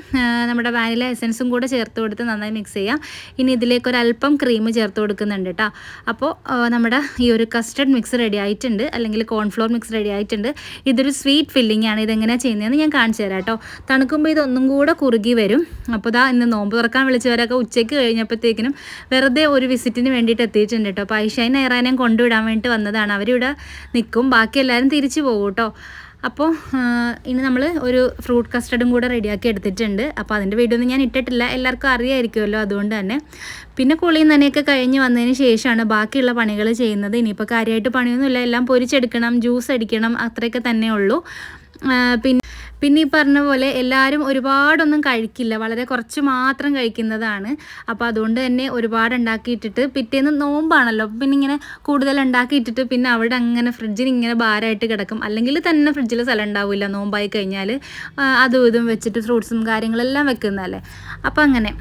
നമ്മുടെ വാനില എസൻസും കൂടെ ചേർത്ത് കൊടുത്ത് നന്നായി മിക്സ് ചെയ്യാം. ഇനി ഇതിലേക്ക് ഒരു അല്പം ക്രീം ചേർത്ത് കൊടുക്കുന്നുണ്ട് കേട്ടോ. അപ്പോൾ നമ്മുടെ ഈ ഒരു കസ്റ്റർഡ് മിക്സ് റെഡി ആയിട്ടുണ്ട്. അല്ലെങ്കിൽ കോൺഫ്ലോർ മിക്സ് റെഡി ആയിട്ടുണ്ട്. ഇതൊരു സ്വീറ്റ് ഫില്ലിംഗ് ആണ്. ഇതെങ്ങനെയാണ് ചെയ്യുന്നതെന്ന് ഞാൻ കാണിച്ചു തരാം കേട്ടോ. തണുക്കുമ്പോൾ ഇതൊന്നും കൂടെ കുറുകി വരും. അപ്പോൾ ഇതാ ഇന്ന് നോമ്പ് തുറക്കാൻ വിളിച്ചവരൊക്കെ ഉച്ചയ്ക്ക് കഴിഞ്ഞപ്പോഴത്തേക്കിനും വെറുതെ ഒരു വിസിറ്റിന് വേണ്ടിയിട്ട് എത്തിയിട്ടുണ്ട് കേട്ടോ. അപ്പോൾ ഐഷൈൻ നൈറാനെയും കൊണ്ടുവിടാൻ വേണ്ടിയിട്ട് വന്നതാണ്. അവരിവിടെ നിൽക്കും. ബാക്കി എല്ലാവരും തിരിച്ചു പോകും കേട്ടോ. അപ്പോൾ ഇനി നമ്മൾ ഒരു ഫ്രൂട്ട് കസ്റ്റർഡും കൂടെ റെഡിയാക്കി എടുത്തിട്ടുണ്ട്. അപ്പോൾ അതിന്റെ വീഡിയോ ഒന്നും ഞാൻ ഇട്ടിട്ടില്ല. എല്ലാവർക്കും അറിയായിരിക്കുമല്ലോ അതുകൊണ്ട് തന്നെ. പിന്നെ കുളിയും നനയൊക്കെ കഴിഞ്ഞ് വന്നതിന് ശേഷമാണ് ബാക്കിയുള്ള പണികൾ ചെയ്യുന്നത്. ഇനിയിപ്പോൾ കാര്യമായിട്ട് പണിയൊന്നുമില്ല. എല്ലാം പൊരിച്ചെടുക്കണം ജ്യൂസ് അടിക്കണം അത്രയൊക്കെ തന്നെ ഉള്ളൂ. പിന്നെ പിന്നെ ഈ പറഞ്ഞ പോലെ എല്ലാവരും ഒരുപാടൊന്നും കഴിക്കില്ല. വളരെ കുറച്ച് മാത്രം കഴിക്കുന്നതാണ്. അപ്പോൾ അതുകൊണ്ട് തന്നെ ഒരുപാട് ഉണ്ടാക്കിയിട്ടിട്ട് പിറ്റേന്ന് നോമ്പാണല്ലോ. പിന്നെ ഇങ്ങനെ കൂടുതൽ ഉണ്ടാക്കിയിട്ടിട്ട് പിന്നെ അവിടെ അങ്ങനെ ഫ്രിഡ്ജിന് ഇങ്ങനെ ഭാരമായിട്ട് കിടക്കും. അല്ലെങ്കിൽ തന്നെ ഫ്രിഡ്ജിൽ സ്ഥലം ഉണ്ടാവില്ല നോമ്പായി കഴിഞ്ഞാൽ അതും ഇതും വെച്ചിട്ട് ഫ്രൂട്ട്സും കാര്യങ്ങളെല്ലാം വെക്കുന്നതല്ലേ അപ്പോൾ അങ്ങനെ.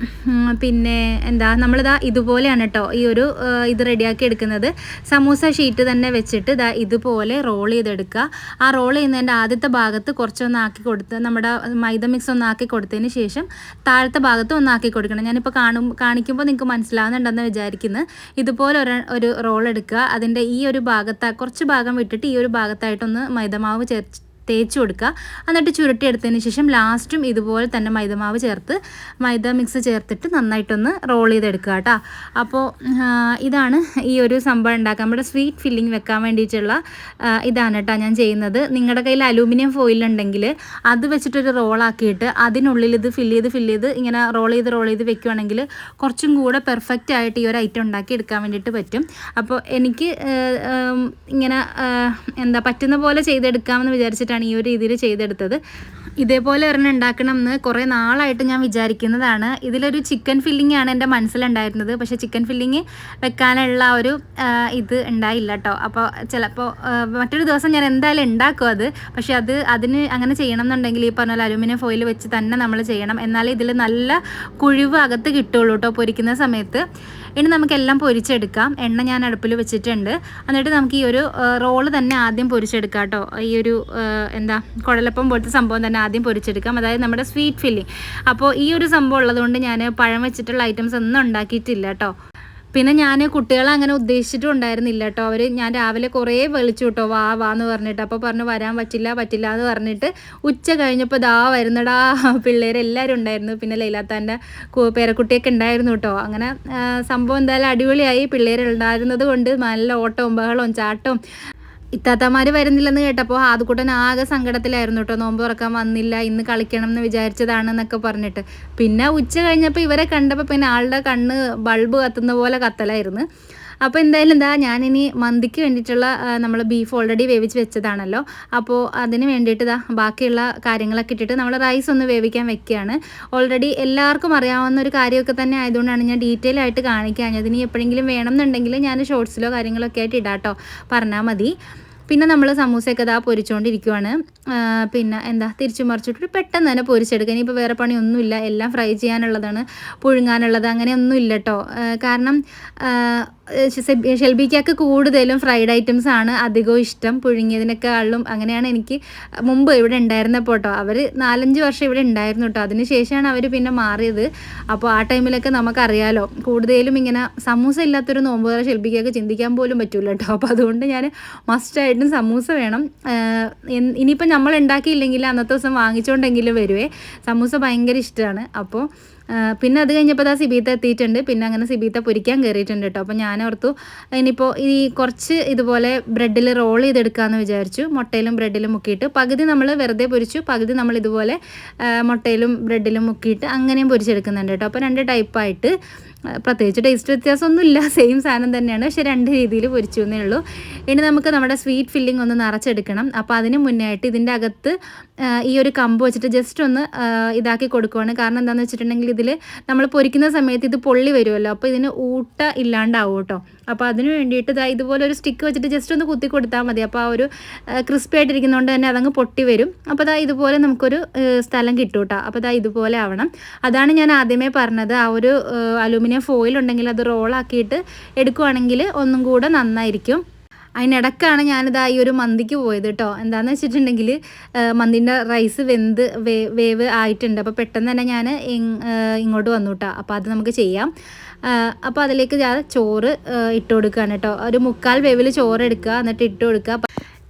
പിന്നെ എന്താ നമ്മളിതാ ഇതുപോലെയാണ് കേട്ടോ ഈ ഒരു ഇത് റെഡിയാക്കി എടുക്കുന്നത്. സമൂസ ഷീറ്റ് തന്നെ വെച്ചിട്ട് ഇതാ ഇതുപോലെ റോൾ ചെയ്തെടുക്കുക. ആ റോൾ ചെയ്യുന്നതിന്റെ ആദ്യത്തെ ഭാഗത്ത് കുറച്ചൊന്ന് ആക്കി കൊടുത്ത് നമ്മുടെ മൈദ മിക്സ് ഒന്നാക്കി കൊടുത്തതിന് ശേഷം താഴത്തെ ഭാഗത്ത് ഒന്നാക്കി കൊടുക്കണം. ഞാനിപ്പോൾ കാണും കാണിക്കുമ്പോൾ നിങ്ങൾക്ക് മനസ്സിലാവുന്നുണ്ടെന്ന് വിചാരിക്കുന്നു. ഇതുപോലെ ഒരു ഒരു റോൾ എടുക്കുക. അതിന്റെ ഈ ഒരു ഭാഗത്ത് കുറച്ച് ഭാഗം വിട്ടിട്ട് ഈ ഒരു ഭാഗത്തായിട്ടൊന്ന് മൈദമാവ് ചേർത്ത് തേച്ച് കൊടുക്കുക. എന്നിട്ട് ചുരുട്ടിയെടുത്തതിന് ശേഷം ലാസ്റ്റും ഇതുപോലെ തന്നെ മൈദമാവ് ചേർത്ത് മൈദ മിക്സ് ചേർത്തിട്ട് നന്നായിട്ടൊന്ന് റോൾ ചെയ്തെടുക്കുക കേട്ടോ. അപ്പോൾ ഇതാണ് ഈ ഒരു സംഭവം ഉണ്ടാക്കാൻ നമ്മുടെ സ്വീറ്റ് ഫില്ലിംഗ് വെക്കാൻ വേണ്ടിയിട്ടുള്ള ഇതാണ് കേട്ടോ ഞാൻ ചെയ്യുന്നത്. നിങ്ങളുടെ കയ്യിൽ അലൂമിനിയം ഫോയിൽ ഉണ്ടെങ്കിൽ അത് വെച്ചിട്ടൊരു റോളാക്കിയിട്ട് അതിനുള്ളിൽ ഇത് ഫില്ല് ചെയ്ത് ഫില്ല് ചെയ്ത് ഇങ്ങനെ റോൾ ചെയ്ത് റോൾ ചെയ്ത് വെക്കുവാണെങ്കിൽ കുറച്ചും കൂടെ പെർഫെക്റ്റ് ആയിട്ട് ഈ ഒരു ഐറ്റം ഉണ്ടാക്കി എടുക്കാൻ വേണ്ടിയിട്ട് പറ്റും. അപ്പോൾ എനിക്ക് ഇങ്ങനെ എന്താ പറ്റുന്ന പോലെ ചെയ്തെടുക്കാമെന്ന് വിചാരിച്ചിട്ടാണ് ഈ ഒരു രീതിയിൽ ചെയ്തെടുത്തത്. ഇതേപോലെ ഒരെണ്ണം ഉണ്ടാക്കണം എന്ന് കുറേ നാളായിട്ട് ഞാൻ വിചാരിക്കുന്നതാണ്. ഇതിലൊരു ചിക്കൻ ഫില്ലിംഗ് ആണ് എന്റെ മനസ്സിലുണ്ടായിരുന്നത്. പക്ഷേ ചിക്കൻ ഫില്ലിങ് വെക്കാനുള്ള ഒരു ഇത് ഉണ്ടായില്ല കേട്ടോ അപ്പോൾ ചിലപ്പോൾ മറ്റൊരു ദിവസം ഞാൻ എന്തായാലും ഉണ്ടാക്കും അത്. പക്ഷേ അത് അതിന് അങ്ങനെ ചെയ്യണം എന്നുണ്ടെങ്കിൽ ഈ പറഞ്ഞ പോലെ അലുമിനിയം ഫോയിൽ വെച്ച് തന്നെ നമ്മൾ ചെയ്യണം. എന്നാലേ ഇതിൽ നല്ല കുഴിവ് അകത്ത് കിട്ടുള്ളൂ കേട്ടോ പൊരിക്കുന്ന സമയത്ത്. ഇനി നമുക്കെല്ലാം പൊരിച്ചെടുക്കാം. എണ്ണ ഞാൻ അടുപ്പിൽ വെച്ചിട്ടുണ്ട്. എന്നിട്ട് നമുക്ക് ഈ ഒരു റോൾ തന്നെ ആദ്യം പൊരിച്ചെടുക്കാം കേട്ടോ ഈ ഒരു എന്താ കുഴലപ്പം പോലത്തെ സംഭവം തന്നെ ആദ്യം പൊരിച്ചെടുക്കാം. അതായത് നമ്മുടെ സ്വീറ്റ് ഫില്ലിംഗ് അപ്പോൾ ഈ ഒരു സംഭവം ഉള്ളതുകൊണ്ട് ഞാൻ പഴം വെച്ചിട്ടുള്ള ഐറ്റംസ് ഒന്നും ഉണ്ടാക്കിയിട്ടില്ല കേട്ടോ പിന്നെ ഞാൻ കുട്ടികളെ അങ്ങനെ ഉദ്ദേശിച്ചിട്ടും ഉണ്ടായിരുന്നില്ല കേട്ടോ അവർ ഞാൻ രാവിലെ കുറേ വിളിച്ചു കേട്ടോ വാ വാ എന്ന് പറഞ്ഞിട്ട്. അപ്പോൾ പറഞ്ഞു വരാൻ പറ്റില്ല പറ്റില്ല എന്ന് പറഞ്ഞിട്ട് ഉച്ച കഴിഞ്ഞപ്പോൾ ദാ വരുന്നടാ പിള്ളേരെല്ലാവരും ഉണ്ടായിരുന്നു. പിന്നെ ലൈലാത്താന്റെ പേരക്കുട്ടിയൊക്കെ ഉണ്ടായിരുന്നു കേട്ടോ അങ്ങനെ സംഭവം എന്തായാലും അടിപൊളിയായി. പിള്ളേരുണ്ടായിരുന്നത് കൊണ്ട് നല്ല ഓട്ടവും ബഹളവും ചാട്ടവും ഇത്താത്തമാർ വരുന്നില്ലെന്ന് കേട്ടപ്പോൾ ആദ്യക്കൂട്ടൻ ആകെ സങ്കടത്തിലായിരുന്നു കേട്ടോ. നോമ്പ് തുറക്കാൻ വന്നില്ല ഇന്ന് കളിക്കണം എന്ന് വിചാരിച്ചതാണെന്നൊക്കെ പറഞ്ഞിട്ട്. പിന്നെ ഉച്ച കഴിഞ്ഞപ്പോൾ ഇവരെ കണ്ടപ്പോൾ പിന്നെ ആളുടെ കണ്ണ് ബൾബ് കത്തുന്ന പോലെ കത്തലായിരുന്നു. അപ്പോൾ എന്തായാലും എന്താ ഞാനിനി മന്തിക്ക് വേണ്ടിയിട്ടുള്ള നമ്മൾ ബീഫ് ഓൾറെഡി വേവിച്ച് വെച്ചതാണല്ലോ. അപ്പോൾ അതിന് വേണ്ടിയിട്ട് ഇതാ ബാക്കിയുള്ള കാര്യങ്ങളൊക്കെ ഇട്ടിട്ട് നമ്മൾ റൈസ് ഒന്ന് വേവിക്കാൻ വെക്കുകയാണ്. ഓൾറെഡി എല്ലാവർക്കും അറിയാവുന്ന ഒരു കാര്യമൊക്കെ തന്നെ ആയതുകൊണ്ടാണ് ഞാൻ ഡീറ്റെയിൽ ആയിട്ട് കാണിക്കാഞ്ഞത്. ഇനി എപ്പോഴെങ്കിലും വേണമെന്നുണ്ടെങ്കിൽ ഞാൻ ഷോർട്സിലോ കാര്യങ്ങളൊക്കെ ആയിട്ട് ഇടാട്ടോ. പറഞ്ഞാൽ മതി. പിന്നെ നമ്മൾ സമൂസയൊക്കെ ഇതാ പൊരിച്ചുകൊണ്ടിരിക്കുവാണ് പിന്നെ എന്താ തിരിച്ചു മറിച്ചിട്ട് പെട്ടെന്ന് തന്നെ പൊരിച്ചെടുക്കുക. ഇനിയിപ്പോൾ വേറെ പണിയൊന്നുമില്ല. എല്ലാം ഫ്രൈ ചെയ്യാനുള്ളതാണ് പുഴുങ്ങാനുള്ളത് അങ്ങനെയൊന്നും ഇല്ല കേട്ടോ കാരണം ഷെൽബിക്കൊക്കെ കൂടുതലും ഫ്രൈഡ് ഐറ്റംസ് ആണ് അധികവും ഇഷ്ടം. പുഴുങ്ങിയതിനേക്കാളും അങ്ങനെയാണ് എനിക്ക് മുമ്പ് ഇവിടെ ഉണ്ടായിരുന്നപ്പോൾ കേട്ടോ അവർ നാലഞ്ച് വർഷം ഇവിടെ ഉണ്ടായിരുന്നു കേട്ടോ അതിന് ശേഷമാണ് അവർ പിന്നെ മാറിയത്. അപ്പോൾ ആ ടൈമിലൊക്കെ നമുക്കറിയാലോ കൂടുതലും ഇങ്ങനെ സമൂസ ഇല്ലാത്തൊരു നോമ്പ് വേറെ ഷെൽബിക്കൊക്കെ ചിന്തിക്കാൻ പോലും പറ്റില്ല കേട്ടോ അപ്പോൾ അതുകൊണ്ട് ഞാൻ മസ്റ്റായിട്ടും സമൂസ വേണം. ഇനിയിപ്പോൾ നമ്മൾ ഉണ്ടാക്കിയില്ലെങ്കിൽ അന്നത്തെ ദിവസം വാങ്ങിച്ചുകൊണ്ടെങ്കിലും വരുവേ. സമൂസ ഭയങ്കര ഇഷ്ടമാണ് അപ്പോൾ പിന്നെ അത് കഴിഞ്ഞപ്പോൾ ആ സിബീത്ത എത്തിയിട്ടുണ്ട്. പിന്നെ അങ്ങനെ സിബീത്ത പൊരിക്കാൻ കയറിയിട്ടുണ്ട് കേട്ടോ അപ്പോൾ ഞാൻ ഓർത്തു ഇനിയിപ്പോൾ ഈ കുറച്ച് ഇതുപോലെ ബ്രെഡിൽ റോൾ ചെയ്തെടുക്കാമെന്ന് വിചാരിച്ചു. മുട്ടയിലും ബ്രെഡിലും മുക്കിയിട്ട് പകുതി നമ്മൾ വെറുതെ പൊരിച്ചു പകുതി നമ്മൾ ഇതുപോലെ മുട്ടയിലും ബ്രെഡിലും മുക്കിയിട്ട് അങ്ങനെയും പൊരിച്ചെടുക്കുന്നുണ്ട് കേട്ടോ അപ്പോൾ രണ്ട് ടൈപ്പായിട്ട് പ്രത്യേകിച്ച് ടേസ്റ്റ് വ്യത്യാസമൊന്നുമില്ല. സെയിം സാധനം തന്നെയാണ്. പക്ഷേ രണ്ട് രീതിയിൽ പൊരിച്ചു എന്നേ ഉള്ളൂ. ഇനി നമുക്ക് നമ്മുടെ സ്വീറ്റ് ഫില്ലിംഗ് ഒന്ന് നിറച്ചെടുക്കണം. അപ്പോൾ അതിന് മുന്നേ ആയിട്ട് ഇതിന്റെ അകത്ത് ഈ ഒരു കമ്പ് വെച്ചിട്ട് ജസ്റ്റ് ഒന്ന് ഇതാക്കി കൊടുക്കുവാണ്. കാരണം എന്താണെന്ന് വെച്ചിട്ടുണ്ടെങ്കിൽ ഇതിൽ നമ്മൾ പൊരിക്കുന്ന സമയത്ത് ഇത് പൊള്ളി വരുമല്ലോ അപ്പോൾ ഇതിന് ഊട്ട ഇല്ലാണ്ടാവും കേട്ടോ അപ്പോൾ അതിന് വേണ്ടിയിട്ട് ഇതാ ഇതുപോലെ ഒരു സ്റ്റിക്ക് വെച്ചിട്ട് ജസ്റ്റ് ഒന്ന് കുത്തി കൊടുത്താൽ മതി. അപ്പോൾ ആ ഒരു ക്രിസ്പി ആയിട്ടിരിക്കുന്നതുകൊണ്ട് തന്നെ അതങ്ങ് പൊട്ടി വരും. അപ്പോൾ അതാ ഇതുപോലെ നമുക്കൊരു സ്ഥലം കിട്ടും കേട്ടോ അപ്പോൾ അതാ ഇതുപോലെ ആവണം. അതാണ് ഞാൻ ആദ്യമേ പറഞ്ഞത്. ആ ഒരു അലൂമിനിയം ഫോയിൽ ഉണ്ടെങ്കിൽ അത് റോളാക്കിയിട്ട് എടുക്കുവാണെങ്കിൽ ഒന്നും കൂടെ നന്നായിരിക്കും. അതിനിടക്കാണ് ഞാനിതാ ഈ ഒരു മന്തിക്ക് പോയത് കേട്ടോ എന്താണെന്ന് വെച്ചിട്ടുണ്ടെങ്കിൽ മന്തിന്റെ റൈസ് വെന്ത് വേ വേവ് ആയിട്ടുണ്ട്. അപ്പോൾ പെട്ടെന്ന് തന്നെ ഞാൻ ഇങ്ങോട്ട് വന്നു കേട്ടോ അപ്പോൾ അത് നമുക്ക് ചെയ്യാം. അപ്പോൾ അതിലേക്ക് ഞാൻ ചോറ് ഇട്ട് കൊടുക്കുകയാണ് കേട്ടോ ഒരു മുക്കാൽ വേവിൽ ചോറ് എടുക്കുക എന്നിട്ട് ഇട്ട് കൊടുക്കുക.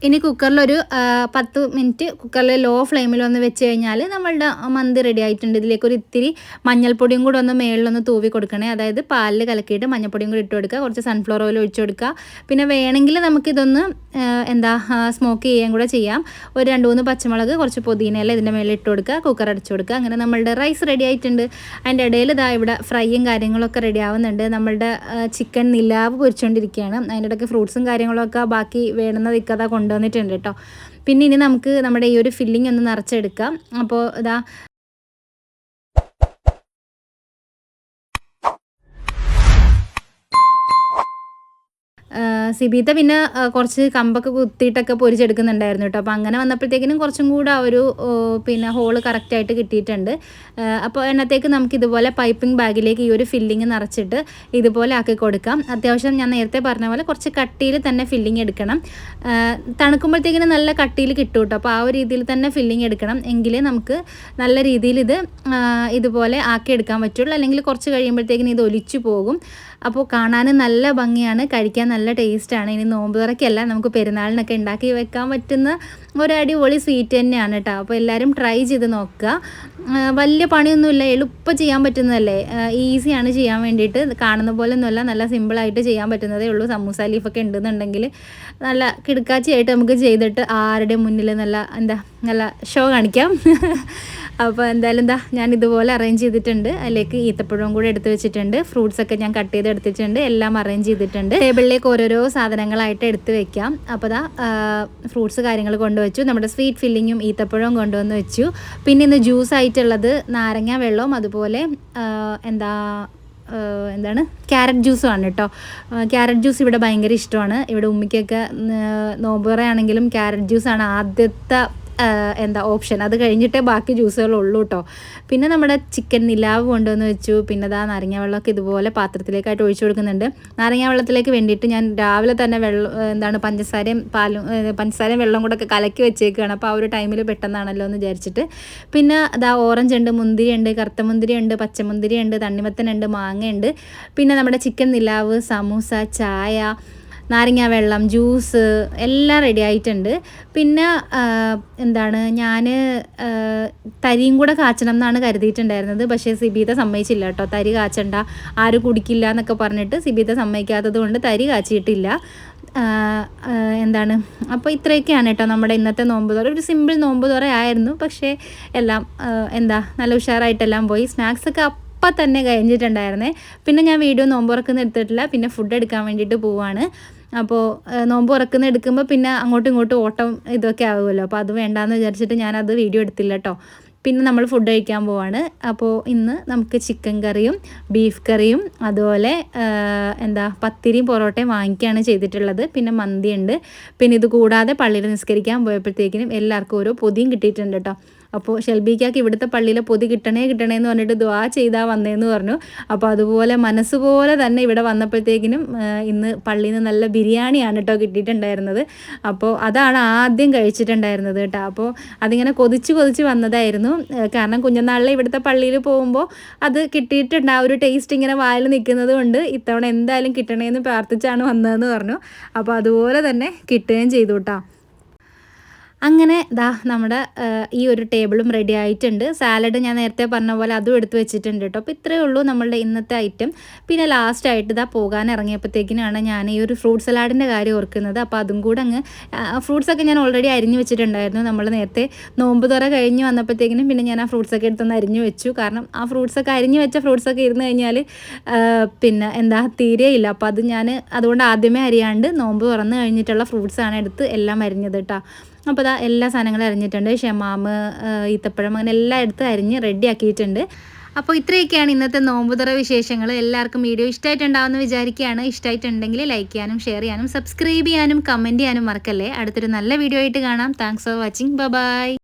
ഇനി കുക്കറിലൊരു പത്ത് മിനിറ്റ് കുക്കറിൽ ലോ ഫ്ലെയിമിൽ ഒന്ന് വെച്ച് കഴിഞ്ഞാൽ നമ്മളുടെ മന്തി റെഡി ആയിട്ടുണ്ട്. ഇതിലേക്ക് ഒരു ഇത്തിരി മഞ്ഞൾപ്പൊടിയും കൂടെ ഒന്ന് മേളിലൊന്ന് തൂവി കൊടുക്കണേ. അതായത് പാലിൽ കലക്കിയിട്ട് മഞ്ഞൾപ്പൊടിയും കൂടി ഇട്ട് കൊടുക്കുക. കുറച്ച് സൺഫ്ലവർ ഓയിൽ ഒഴിച്ചു കൊടുക്കുക. പിന്നെ വേണമെങ്കിൽ നമുക്കിതൊന്ന് എന്താ സ്മോക്ക് ചെയ്യാൻ കൂടെ ചെയ്യാം. ഒരു രണ്ട് മൂന്ന് പച്ചമുളക് കുറച്ച് പുതിനയില ഇതിന്റെ മേളിൽ ഇട്ട് കൊടുക്കുക. കുക്കർ അടിച്ചു കൊടുക്കുക. അങ്ങനെ നമ്മളുടെ റൈസ് റെഡി ആയിട്ടുണ്ട്. അതിന്റെ ഇടയിൽ ഇതാ ഇവിടെ ഫ്രൈയും കാര്യങ്ങളൊക്കെ റെഡി ആവുന്നുണ്ട്. നമ്മളുടെ ചിക്കൻ നിലാവ് പൊരിച്ചുകൊണ്ടിരിക്കുകയാണ് അതിന്റെ ഇടയ്ക്ക് ഫ്രൂട്ട്സും കാര്യങ്ങളൊക്കെ ബാക്കി വേണമെന്ന് നിൽക്കാതെ കൊണ്ട് കൊണ്ടുവന്നിട്ടുണ്ട് കേട്ടോ. പിന്നെ ഇനി നമുക്ക് നമ്മുടെ ഈ ഒരു ഫില്ലിംഗ് ഒന്ന് നിറച്ചെടുക്കാം. അപ്പോൾ ഇതാ സിബീത്ത പിന്നെ കുറച്ച് കമ്പൊക്കെ കുത്തിയിട്ടൊക്കെ പൊരിച്ചെടുക്കുന്നുണ്ടായിരുന്നു കേട്ടോ. അപ്പോൾ അങ്ങനെ വന്നപ്പോഴത്തേക്കിനും കുറച്ചും കൂടെ ഒരു പിന്നെ ഹോൾ കറക്റ്റായിട്ട് കിട്ടിയിട്ടുണ്ട്. അപ്പോൾ എന്നത്തേക്ക് നമുക്ക് ഇതുപോലെ പൈപ്പിംഗ് ബാഗിലേക്ക് ഈ ഒരു ഫില്ലിങ് നിറച്ചിട്ട് ഇതുപോലെ ആക്കി കൊടുക്കാം. അത്യാവശ്യം ഞാൻ നേരത്തെ പറഞ്ഞ പോലെ കുറച്ച് കട്ടിയിൽ തന്നെ ഫില്ലിങ് എടുക്കണം. തണുക്കുമ്പോഴത്തേക്കിനും നല്ല കട്ടിയിൽ കിട്ടും കേട്ടോ. അപ്പോൾ ആ ഒരു രീതിയിൽ തന്നെ ഫില്ലിങ് എടുക്കണം. എങ്കിലേ നമുക്ക് നല്ല രീതിയിൽ ഇത് ഇതുപോലെ ആക്കിയെടുക്കാൻ പറ്റുള്ളൂ. അല്ലെങ്കിൽ കുറച്ച് കഴിയുമ്പോഴത്തേക്കിനും ഇത് ഒലിച്ചു പോകും. അപ്പോൾ കാണാനും നല്ല ഭംഗിയാണ്. കഴിക്കാൻ നല്ല ടേസ്റ്റാണ്. ഇനി നോമ്പ് തുറക്കല്ല നമുക്ക് പെരുന്നാളിനൊക്കെ ഉണ്ടാക്കി വെക്കാൻ പറ്റുന്ന ഒരു അടിപൊളി സ്വീറ്റ് തന്നെയാണ് കേട്ടോ അപ്പോൾ എല്ലാവരും ട്രൈ ചെയ്ത് നോക്കുക വലിയ പണിയൊന്നുമില്ല എളുപ്പം ചെയ്യാൻ പറ്റുന്നതല്ലേ? ഈസിയാണ് ചെയ്യാൻ വേണ്ടിയിട്ട്. കാണുന്ന പോലെ ഒന്നുമല്ല നല്ല സിമ്പിളായിട്ട് ചെയ്യാൻ പറ്റുന്നതേ ഉള്ളൂ. സമൂസ ലീഫൊക്കെ ഉണ്ടെന്നുണ്ടെങ്കിൽ നല്ല കിടക്കാച്ചിയായിട്ട് നമുക്ക് ചെയ്തിട്ട് ആരുടെ മുന്നിൽ നല്ല എന്താ നല്ല ഷോ കാണിക്കാം. അപ്പോൾ എന്തായാലും എന്താ ഞാൻ ഇതുപോലെ അറേഞ്ച് ചെയ്തിട്ടുണ്ട്. അതിലേക്ക് ഈത്തപ്പഴവും കൂടെ എടുത്ത് വെച്ചിട്ടുണ്ട്. ഫ്രൂട്ട്സ് ഒക്കെ ഞാൻ കട്ട് ചെയ്ത് എടുത്തിട്ടുണ്ട്. എല്ലാം അറേഞ്ച് ചെയ്തിട്ടുണ്ട്. ടേബിളിലേക്ക് ഓരോരോ സാധനങ്ങളായിട്ട് എടുത്ത് വെക്കാം. അപ്പോൾ ദാ ഫ്രൂട്ട്സ് കാര്യങ്ങൾ കൊണ്ടുവച്ചു. നമ്മുടെ സ്വീറ്റ് ഫില്ലിങ്ങും ഈത്തപ്പഴവും കൊണ്ടുവന്ന് വെച്ചു. പിന്നെ ഇന്ന് ജ്യൂസ് ആയിട്ടുള്ളത് നാരങ്ങ വെള്ളവും അതുപോലെ എന്താ എന്താണ് ക്യാരറ്റ് ജ്യൂസുമാണ് കേട്ടോ ക്യാരറ്റ് ജ്യൂസ് ഇവിടെ ഭയങ്കര ഇഷ്ടമാണ്. ഇവിടെ ഉമ്മിക്കൊക്കെ നോമ്പുറയാണെങ്കിലും ക്യാരറ്റ് ജ്യൂസാണ് ആദ്യത്തെ എന്താ ഓപ്ഷൻ അത് കഴിഞ്ഞിട്ടേ ബാക്കി ജ്യൂസുകളുള്ളൂ കേട്ടോ പിന്നെ നമ്മുടെ ചിക്കൻ നിലാവ് കൊണ്ടുവന്ന് വെച്ചു. പിന്നെ അതാ നാരങ്ങ വെള്ളമൊക്കെ ഇതുപോലെ പാത്രത്തിലേക്കായിട്ട് ഒഴിച്ചു കൊടുക്കുന്നുണ്ട്. നാരങ്ങ വെള്ളത്തിലേക്ക് വേണ്ടിയിട്ട് ഞാൻ രാവിലെ തന്നെ വെള്ളം എന്താണ് പഞ്ചസാരയും പാലും പഞ്ചസാരയും വെള്ളം കൂടെ ഒക്കെ കലക്കി വെച്ചേക്കുകയാണ് അപ്പോൾ ആ ഒരു ടൈമിൽ പെട്ടെന്നാണല്ലോ എന്ന് വിചാരിച്ചിട്ട്. പിന്നെ അതാ ഓറഞ്ച് ഉണ്ട് മുന്തിരി ഉണ്ട് കറുത്ത മുന്തിരി ഉണ്ട് പച്ചമുന്തിരി ഉണ്ട് തണ്ണിമത്തനുണ്ട് മാങ്ങയുണ്ട്. പിന്നെ നമ്മുടെ ചിക്കൻ നിലാവ് സമൂസ ചായ നാരങ്ങ വെള്ളം ജ്യൂസ് എല്ലാം റെഡി ആയിട്ടുണ്ട്. പിന്നെ എന്താണ് ഞാൻ തരിയും കൂടെ കാച്ചണം എന്നാണ് കരുതിയിട്ടുണ്ടായിരുന്നത്. പക്ഷേ സിബീത സമ്മതിച്ചില്ല കേട്ടോ. തരി കാച്ചണ്ട ആരും കുടിക്കില്ല എന്നൊക്കെ പറഞ്ഞിട്ട് സിബീത സമ്മതിക്കാത്തത് കൊണ്ട് തരി കാച്ചിയിട്ടില്ല. എന്താണ് അപ്പോൾ ഇത്രയൊക്കെയാണ് കേട്ടോ നമ്മുടെ ഇന്നത്തെ നോമ്പ് തുറ. ഒരു സിമ്പിൾ നോമ്പ് തുറ ആയിരുന്നു. പക്ഷേ എല്ലാം എന്താ നല്ല ഉഷാറായിട്ടെല്ലാം പോയി. സ്നാക്സൊക്കെ അപ്പം തന്നെ കഴിഞ്ഞിട്ടുണ്ടായിരുന്നേ. പിന്നെ ഞാൻ വീഡിയോ നോമ്പ് തുറക്കുന്ന എടുത്തിട്ടില്ല പിന്നെ ഫുഡ് എടുക്കാൻ വേണ്ടിയിട്ട് പോവാണ്. അപ്പോൾ നോമ്പ് ഉറക്കുന്ന എടുക്കുമ്പോൾ പിന്നെ അങ്ങോട്ടും ഇങ്ങോട്ടും ഓട്ടം ഇതൊക്കെ ആവുമല്ലോ. അപ്പോൾ അത് വേണ്ടാന്ന് വിചാരിച്ചിട്ട് ഞാനത് വീഡിയോ എടുത്തില്ല കേട്ടോ പിന്നെ നമ്മൾ ഫുഡ് കഴിക്കാൻ പോവാണ്. അപ്പോൾ ഇന്ന് നമുക്ക് ചിക്കൻ കറിയും ബീഫ് കറിയും അതുപോലെ എന്താ പത്തിരിയും പൊറോട്ടയും വാങ്ങിക്കുകയാണ് ചെയ്തിട്ടുള്ളത്. പിന്നെ മന്തിയുണ്ട്. പിന്നെ ഇത് കൂടാതെ പള്ളിയിൽ നിസ്കരിക്കാൻ പോയപ്പോഴത്തേക്കിനും എല്ലാവർക്കും ഓരോ പൊതിയും കിട്ടിയിട്ടുണ്ട് കേട്ടോ അപ്പോൾ ഷെൽബിക്കാക്ക് ഇവിടുത്തെ പള്ളിയിലെ പൊതി കിട്ടണേ കിട്ടണേ എന്ന് പറഞ്ഞിട്ട് ദ്വാ ചെയ്താൽ വന്നേന്ന് പറഞ്ഞു. അപ്പോൾ അതുപോലെ മനസ്സുപോലെ തന്നെ ഇവിടെ വന്നപ്പോഴത്തേക്കിനും ഇന്ന് പള്ളിയിൽ നിന്ന് നല്ല ബിരിയാണിയാണ് കേട്ടോ കിട്ടിയിട്ടുണ്ടായിരുന്നത്. അപ്പോൾ അതാണ് ആദ്യം കഴിച്ചിട്ടുണ്ടായിരുന്നത് കേട്ടോ. അപ്പോൾ അതിങ്ങനെ കൊതിച്ച് കൊതിച്ച് വന്നതായിരുന്നു. കാരണം കുഞ്ഞനാളിലെ ഇവിടുത്തെ പള്ളിയിൽ പോകുമ്പോൾ അത് കിട്ടിയിട്ടുണ്ട് ആ ഒരു ടേസ്റ്റ് ഇങ്ങനെ വായിൽ നിൽക്കുന്നത് കൊണ്ട് ഇത്തവണ എന്തായാലും കിട്ടണേന്ന് പ്രാർത്ഥിച്ചാണ് വന്നതെന്ന് പറഞ്ഞു. അപ്പോൾ അതുപോലെ തന്നെ കിട്ടുകയും ചെയ്തു കേട്ടോ. അങ്ങനെ ദാ നമ്മുടെ ഈ ഒരു ടേബിളും റെഡി ആയിട്ടുണ്ട്. സാലഡ് ഞാൻ നേരത്തെ പറഞ്ഞ പോലെ അതും എടുത്തു വെച്ചിട്ടുണ്ട് കേട്ടോ അപ്പോൾ ഇത്രയേ ഉള്ളൂ നമ്മളുടെ ഇന്നത്തെ ഐറ്റം പിന്നെ ലാസ്റ്റ് ആയിട്ട് ഇതാ പോകാൻ ഇറങ്ങിയപ്പോഴത്തേക്കിനാണ് ഞാൻ ഈ ഒരു ഫ്രൂട്ട് സലാഡിന്റെ കാര്യം ഓർക്കുന്നത്. അപ്പോൾ അതും കൂടെ അങ്ങ് ഫ്രൂട്ട്സൊക്കെ ഞാൻ ഓൾറെഡി അരിഞ്ഞു വെച്ചിട്ടുണ്ടായിരുന്നു. നമ്മൾ നേരത്തെ നോമ്പ് തുറ കഴിഞ്ഞ് വന്നപ്പോഴത്തേക്കിനും പിന്നെ ഞാൻ ആ ഫ്രൂട്ട്സൊക്കെ എടുത്തൊന്ന് അരിഞ്ഞു വെച്ചു. കാരണം ആ ഫ്രൂട്ട്സൊക്കെ അരിഞ്ഞു വെച്ച ഫ്രൂട്ട്സൊക്കെ ഇരുന്ന് കഴിഞ്ഞാൽ പിന്നെ എന്താ തീരെയില്ല അപ്പോൾ അത് ഞാൻ അതുകൊണ്ട് ആദ്യമേ അരിയാണ്ട് നോമ്പ് തുറന്ന് കഴിഞ്ഞിട്ടുള്ള ഫ്രൂട്ട്സാണ് എടുത്ത് എല്ലാം അരിഞ്ഞത് കേട്ടോ അപ്പോൾ അതാ എല്ലാ സാധനങ്ങളും അരിഞ്ഞിട്ടുണ്ട്. ഷമാമ് ഈത്തപ്പഴം അങ്ങനെ എല്ലാം എടുത്ത് അരിഞ്ഞ് റെഡിയാക്കിയിട്ടുണ്ട് അപ്പോൾ ഇത്രയൊക്കെയാണ് ഇന്നത്തെ നോമ്പുതറ വിശേഷങ്ങൾ. എല്ലാവർക്കും വീഡിയോ ഇഷ്ടമായിട്ടുണ്ടാവുമെന്ന് വിചാരിക്കുകയാണ്. ഇഷ്ടമായിട്ടുണ്ടെങ്കിൽ ലൈക്ക് ചെയ്യാനും ഷെയർ ചെയ്യാനും സബ്സ്ക്രൈബ് ചെയ്യാനും കമന്റ് ചെയ്യാനും മറക്കല്ലേ. അടുത്തൊരു നല്ല വീഡിയോ ആയിട്ട് കാണാം. Thanks for watching bye